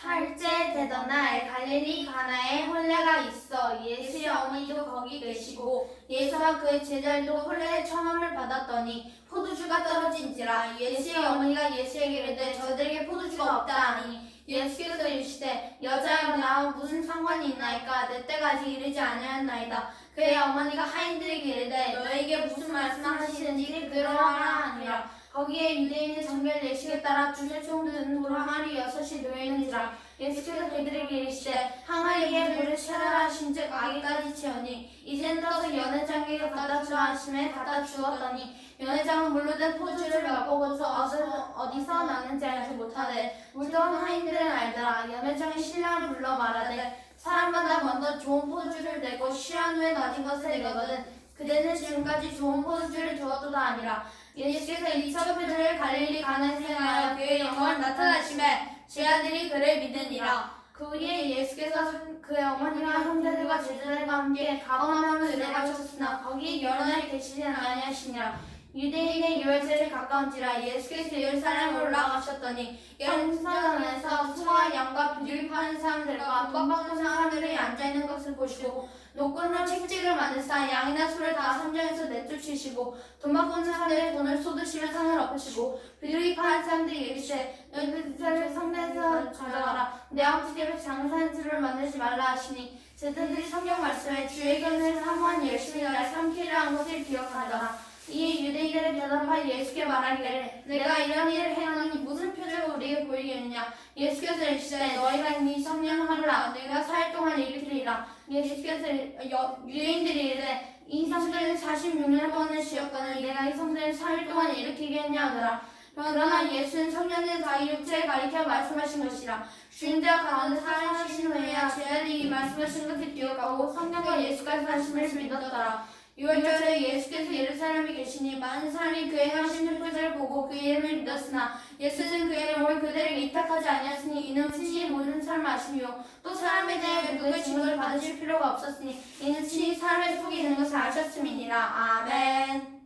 살째 되던 날 갈릴리 가나에 혼례가 있어. 예수의 어머니도 거기 계시고 예수와 그의 제자들도 혼례의 청함을 받았더니 포도주가 떨어진지라 예수의 어머니가 예수에게 이르되 저들에게 포도주가 없다 하니 예수께서 이르시되 여자여 나와 무슨 상관이 있나이까? 내 때가 아직 이르지 아니하였나이다. 그의 어머니가 하인들에게 이르되 너에게 무슨 말씀하시는지 들어하라 하니라 거기에 유대인의 정결 예식에 따라 두세 총든 돌 항아리 여섯이 놓이는지라 예수께서 그들에게 이르시되 항아리에 물을 채라라 하신즉 아기까지 채우니? 이젠 떠서 연회장에게 갖다 주라 하심에 갖다 주었더니 연회장은 물로 된 포도주를 맛보고서 어디서, 나는지 알지 못하되 물던 하인들은 알더라. 연회장이 신랑을 불러 말하되 사람마다 먼저 좋은 포도주를 내고 취한 후에 낮은 것을 내거든 그대는 지금까지 좋은 포도주를 두었도다 아니라 예수께서 이차 그들을 갈릴리 가나에 생하여 그의 영광을 나타나심에 제 아들이 그를 믿으니라. 그 후에 예수께서 그의 어머니와 형제들과 제자들과 함께 가버나움을 내려가셨으나 거기 여러 날 계시지 아니하시니라 유대인의 유월절에 가까운지라 예수께서 예루살렘에 올라가셨더니 영사관에서 소와 양과 비둘기 파는 사람들과 돈 받는 사람들이 앉아있는 것을 보시고 노끈으로 책찍을 만드사 양이나 소를 다 선정해서 내쫓으시고 돈 받는 사람들의 돈을 쏟으시며 산을 엎으시고 비둘기 파는 사람들이 이르시되 너희들 성내에서 가져가라. 내 아버지께서 장사한 줄을 만들지 말라 하시니 제자들이 성경 말씀에 주의 견을 사모한 열심히 날 삼키려 한 것을 기억하더라 이에 유대인들이 대답하여 예수께 말하기를 내가 이런 일을 행하니 무슨 표적을 우리에게 보이겠느냐? 예수께서 이르시되 너희가 이 성령 하루라. 내가 사흘 동안 일으키리라. 예수께서 여- 유대인들이 이르되 이 성전을 46년 동안을 지었거늘 내가 이 성전을 사흘 동안 일으키겠냐 하더라. 그러나 예수는 성년의 다 육체에 가리켜 말씀하신 것이라. 주인 자 가운데 살아나신 후에야 제자들이 이 말씀하신 것을 기억하고 성령과 예수께서 하심을 믿었더라 6월절에 예수께서 예루살렘에 계시니 많은 사람이 그의 하신 표적을 보고 그의 이름을 믿었으나 예수는 그의 이름을 그들에게 이탁하지 아니하시니 이는 친히 모든 삶을 아시며 또 사람에 대해 누구의 증거를 받으실 필요가 없었으니 이는 친히 사람의 속에 있는 것을 아셨음이니라. 아멘